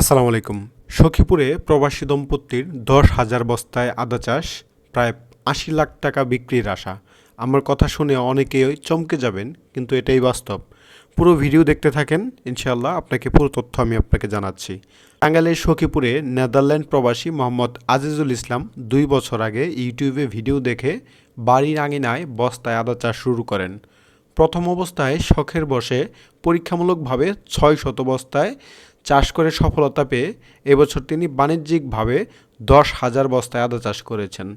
আসসালামু আলাইকুম। সখীপুরে প্রবাসী দম্পতির দশ হাজার বস্তায় আদা চাষ, প্রায় আশি লাখ টাকা বিক্রির আশা। আমার কথা শুনে অনেকেই চমকে যাবেন, কিন্তু এটাই বাস্তব। পুরো ভিডিও দেখতে থাকেন, ইনশাআল্লাহ আপনাকে পুরো তথ্য আমি আপনাকে জানাচ্ছি। টাঙ্গাইলের সখীপুরে নেদারল্যান্ড প্রবাসী মোহাম্মদ আজিজুল ইসলাম দুই বছর আগে ইউটিউবে ভিডিও দেখে বাড়ির আঙিনায় বস্তায় আদা চাষ শুরু করেন। প্রথম অবস্থায় শখের বসে পরীক্ষামূলকভাবে ছয় শত বস্তায় চাষ করে সফলতা পেয়ে এবছর তিনি বাণিজ্যিকভাবে দশ হাজার বস্তায় আদা চাষ করেছেন।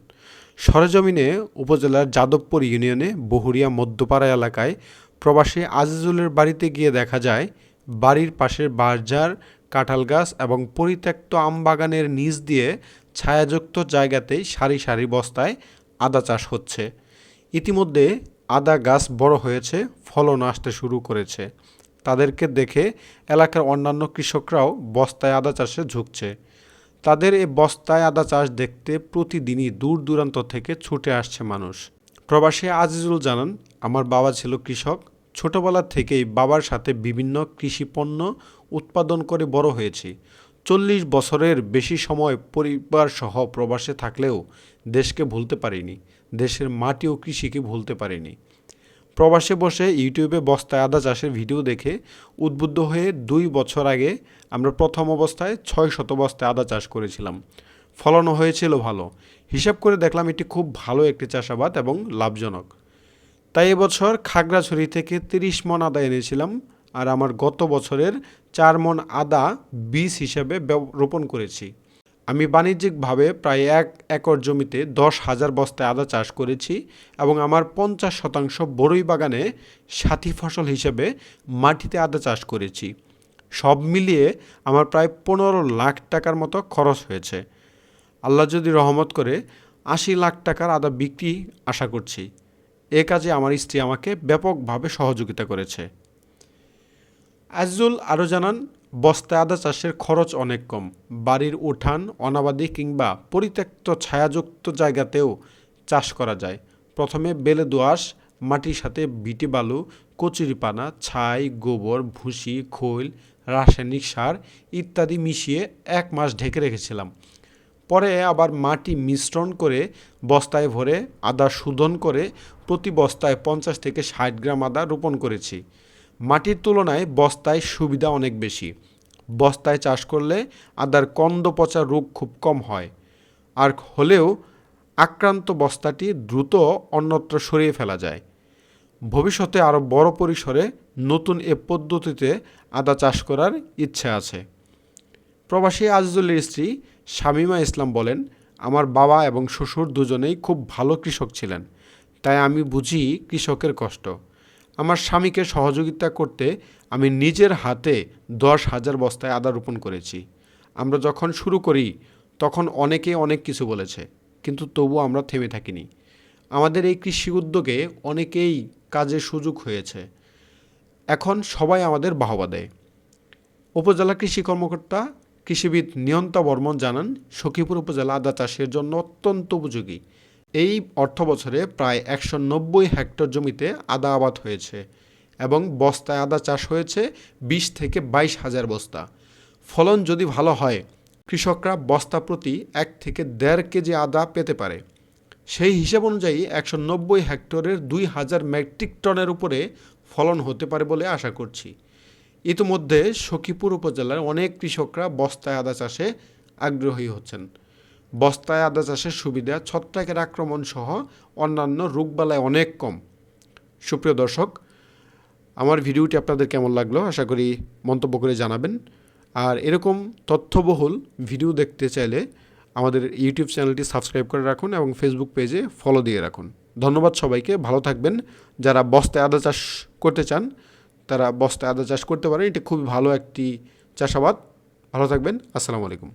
সরেজমিনে উপজেলার যাদবপুর ইউনিয়নে বহুরিয়া মধ্যপাড়া এলাকায় প্রবাসী আজিজুলের বাড়িতে গিয়ে দেখা যায়, বাড়ির পাশের বাঁশঝাড় কাঁঠাল গাছ এবং পরিত্যক্ত আম বাগানের নিচ দিয়ে ছায়াযুক্ত জায়গাতেই সারি সারি বস্তায় আদা চাষ হচ্ছে। ইতিমধ্যে আদা গাছ বড় হয়েছে, ফলন আসতে শুরু করেছে। তাদেরকে দেখে এলাকার অন্যান্য কৃষকরাও বস্তায় আদা চাষে ঝুঁকছে। তাদের এই বস্তায় আদা চাষ দেখতে প্রতিদিনই দূর দূরান্ত থেকে ছুটে আসছে মানুষ। প্রবাসী আজিজুল জানান, আমার বাবা ছিল কৃষক। ছোটবেলা থেকেই বাবার সাথে বিভিন্ন কৃষি পণ্য উৎপাদন করে বড় হয়েছি। চল্লিশ বছরের বেশি সময় পরিবার সহ প্রবাসে থাকলেও দেশকে ভুলতে পারিনি। দেশের মাটি ও কৃষিকে ভুলতে পারিনি। প্রবাসে বসে ইউটিউবে বস্তায় আদা চাষের ভিডিও দেখে উদ্বুদ্ধ হয়ে দুই বছর আগে আমরা প্রথম অবস্থায় ছয় শত বস্তায় আদা চাষ করেছিলাম। ফলনও হয়েছিল ভালো। হিসাব করে দেখলাম এটি খুব ভালো একটি চাষাবাদ এবং লাভজনক। তাই এবছর খাগড়াছড়ি থেকে তিরিশ মন আদা এনেছিলাম আর আমার গত বছরের চার মন আদা বীজ হিসেবে রোপণ করেছি। আমি বাণিজ্যিকভাবে প্রায় এক একর জমিতে দশ হাজার বস্তায় আদা চাষ করেছি এবং আমার পঞ্চাশ শতাংশ বড়ই বাগানে সাথী ফসল হিসেবে মাটিতে আদা চাষ করেছি। সব মিলিয়ে আমার প্রায় পনেরো লাখ টাকার মতো খরচ হয়েছে। আল্লাহ যদি রহমত করে, আশি লাখ টাকার আদা বিক্রি আশা করছি। এ কাজে আমার স্ত্রী আমাকে ব্যাপকভাবে সহযোগিতা করেছে। আজিজুল আরও জানান বস্তায় আদা চাষের খরচ অনেক কম। বাড়ির উঠান, অনাবাদি কিংবা পরিত্যক্ত ছায়াযুক্ত জায়গাতেও চাষ করা যায়। প্রথমে বেলে দোআঁশ, মাটির সাথে বিটি বালু, কচুরিপানা, ছাই, গোবর, ভুসি, খৈল, রাসায়নিক সার ইত্যাদি মিশিয়ে এক মাস ঢেকে রেখেছিলাম। পরে আবার মাটি মিশ্রণ করে বস্তায় ভরে আদা শোধন করে প্রতি বস্তায় পঞ্চাশ থেকে ষাট গ্রাম আদা রোপণ করেছি। মাটির তুলনায় বস্তায় সুবিধা অনেক বেশি। বস্তায় চাষ করলে আদার কন্দ পচা রোগ খুব কম হয়। আর হলেও আক্রান্ত বস্তাটি দ্রুত অন্যত্র সরিয়ে ফেলা যায়। ভবিষ্যতে আরও বড় পরিসরে নতুন এ পদ্ধতিতে আদা চাষ করার ইচ্ছে আছে। প্রবাসী আজিজুলের স্ত্রী শামীমা ইসলাম বলেন, আমার বাবা এবং শ্বশুর দুজনেই খুব ভালো কৃষক ছিলেন, তাই আমি বুঝি কৃষকের কষ্ট। আমার স্বামীকে সহযোগিতা করতে আমি নিজের হাতে দশ হাজার বস্তায় আদা রোপণ করেছি। আমরা যখন শুরু করি, তখন অনেকে অনেক কিছু বলেছে, কিন্তু তবু আমরা থেমে থাকিনি। আমাদের এই কৃষি উদ্যোগে অনেকেই কাজের সুযোগ হয়েছে। এখন সবাই আমাদের বাহবা দেয়। উপজেলা কৃষি কর্মকর্তা কৃষিবিদ নিয়ন্তা বর্মন জানান, সখীপুর উপজেলা আদা চাষের জন্য অত্যন্ত উপযোগী। এই অর্থ বছরে প্রায় একশো নব্বই হেক্টর জমিতে আদা আবাদ হয়েছে এবং বস্তায় আদা চাষ হয়েছে বিশ থেকে বাইশ হাজার বস্তা। ফলন যদি ভালো হয়, কৃষকরা বস্তা প্রতি এক থেকে দেড় কেজি আদা পেতে পারে। সেই হিসাব অনুযায়ী একশো নব্বই হেক্টরের দুই হাজার মেট্রিক টনের উপরে ফলন হতে পারে বলে আশা করছি। ইতিমধ্যে সখীপুর উপজেলার অনেক কৃষকরা বস্তায় আদা চাষে আগ্রহী হচ্ছেন। বস্তায় আদা চাষের সুবিধা, ছত্রাকের আক্রমণ সহ অন্যান্য রোগবালায় অনেক কম। সুপ্রিয় দর্শক, আমার ভিডিওটি আপনাদের কেমন লাগল আশা করি মন্তব্য করে জানাবেন। আর এরকম তথ্যবহুল ভিডিও দেখতে চাইলে আমাদের ইউটিউব চ্যানেলটি সাবস্ক্রাইব করে রাখুন এবং ফেসবুক পেজে ফলো দিয়ে রাখুন। ধন্যবাদ সবাইকে, ভালো থাকবেন। যারা বস্তায় আদা চাষ করতে চান, তারা বস্তায় আদা চাষ করতে পারেন। এটি খুবই ভালো একটি চাষাবাদ। ভালো থাকবেন। আসসালামু আলাইকুম।